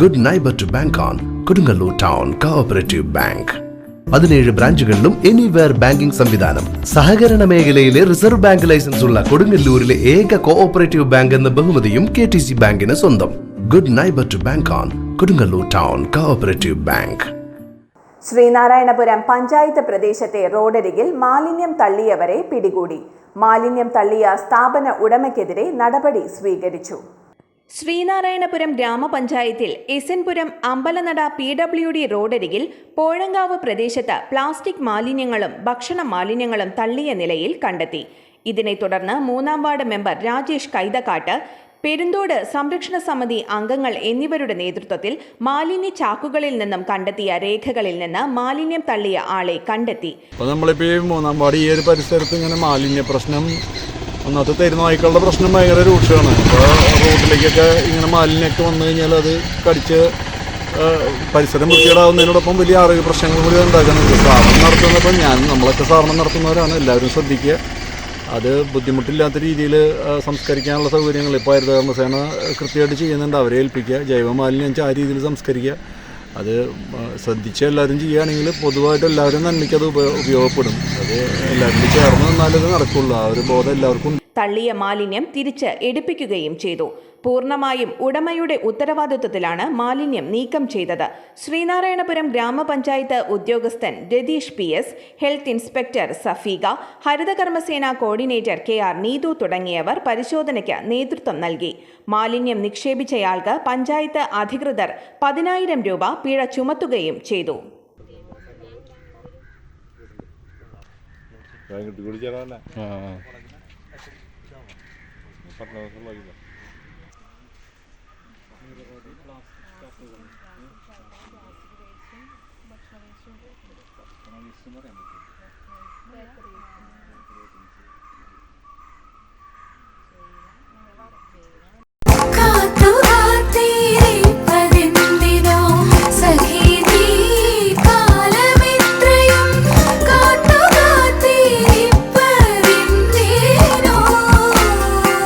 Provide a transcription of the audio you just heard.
Good neighbour to bank on Kodungallur town cooperative bank പതിനേഴ് ബ്രാഞ്ചുകളിലും anywhere banking സംവിധാനം. സഹകരണ മേഖലയിലെ റിസർവ് ബാങ്ക് ലൈസൻസ് ഉള്ള കൊടുങ്ങല്ലൂരിലെ ഏക കോഓപ്പറേറ്റീവ് ബാങ്ക് എന്ന ബഹുമതിയും കെ ടി സി ബാങ്കിന് സ്വന്തം. Good neighbour to bank on Kodungallur town cooperative bank Sreenarayanapuram panchayat പ്രദേശത്തെ റോഡരികിൽ മാലിന്യം തള്ളിയവരെ പിടികൂടി. മാലിന്യം തള്ളിയ സ്ഥാപന ഉടമയ്ക്കെതിരെ നടപടി സ്വീകരിച്ചു. ശ്രീനാരായണപുരം ഗ്രാമപഞ്ചായത്തിൽ Esanpuram Ambalanada P W D റോഡരികിൽ പോഴങ്കാവ് പ്രദേശത്ത് പ്ലാസ്റ്റിക് മാലിന്യങ്ങളും ഭക്ഷണ മാലിന്യങ്ങളും തള്ളിയ നിലയിൽ കണ്ടെത്തി. ഇതിനെ തുടർന്ന് മൂന്നാം വാർഡ് മെമ്പർ രാജേഷ് കൈതക്കാട്ട് പെരുന്തോട് സംരക്ഷണ സമിതി അംഗങ്ങൾ എന്നിവരുടെ നേതൃത്വത്തിൽ മാലിന്യ ചാക്കുകളിൽ നിന്നും കണ്ടെത്തിയ രേഖകളിൽ നിന്ന് മാലിന്യം തള്ളിയ ആളെ കണ്ടെത്തി. അപ്പോൾ ഈ മൂന്നാം വാർഡ് ഈ ഒരു പരിസരത്ത് ഇങ്ങനെ മാലിന്യ പ്രശ്നം ഒന്നാമത്തെ തെരുനായ്ക്കളുടെ പ്രശ്നം ഭയങ്കര രൂക്ഷമാണ്. അപ്പോൾ റോഡിലേക്കൊക്കെ ഇങ്ങനെ മാലിന്യമൊക്കെ വന്നു കഴിഞ്ഞാൽ അത് കടിച്ച് പരിസരം വൃത്തികേടാവുന്നതിനോടൊപ്പം വലിയ ആരോഗ്യ പ്രശ്നങ്ങൾ കൂടി ഉണ്ടാക്കുന്നുണ്ട് സാധനം നടത്തുന്നപ്പോൾ ഞാൻ നമ്മളൊക്കെ സാധനം നടത്തുന്നവരാണ്. എല്ലാവരും ശ്രദ്ധിക്കുക. അത് ബുദ്ധിമുട്ടില്ലാത്ത രീതിയിൽ സംസ്കരിക്കാനുള്ള സൗകര്യങ്ങൾ ഇപ്പോൾ ഹരിതകർമ്മസേന കൃത്യമായിട്ട് ചെയ്യുന്നുണ്ട്. അവരെ ഏൽപ്പിക്കുക. ജൈവമാലിന്യം ആ രീതിയിൽ സംസ്കരിക്കുക. അത് ശ്രദ്ധിച്ച് എല്ലാവരും ചെയ്യുകയാണെങ്കിൽ പൊതുവായിട്ട് എല്ലാവരും നന്മയ്ക്ക് അത് ഉപ- ഉപയോഗപ്പെടും. അത് എല്ലാവരും ചേർന്ന് നിന്നാലത് നടക്കുള്ളൂ. ആ ഒരു ബോധം എല്ലാവർക്കും. തള്ളിയ മാലിന്യം തിരിച്ച് എടുപ്പിക്കുകയും ചെയ്തു. പൂർണമായും ഉടമയുടെ ഉത്തരവാദിത്വത്തിലാണ് മാലിന്യം നീക്കം ചെയ്തത്. ശ്രീനാരായണപുരം ഗ്രാമപഞ്ചായത്ത് ഉദ്യോഗസ്ഥൻ Ratheesh P S health inspector Safeega Harithakarmasena coordinator K R Neethu തുടങ്ങിയവർ പരിശോധനയ്ക്ക് നേതൃത്വം നൽകി. മാലിന്യം നിക്ഷേപിച്ചയാൾക്ക് പഞ്ചായത്ത് അധികൃതർ പതിനായിരം രൂപ പിഴ ചുമത്തുകയും ചെയ്തു. കാത്തുകാത്തിരിപ്പതെന്തിനോ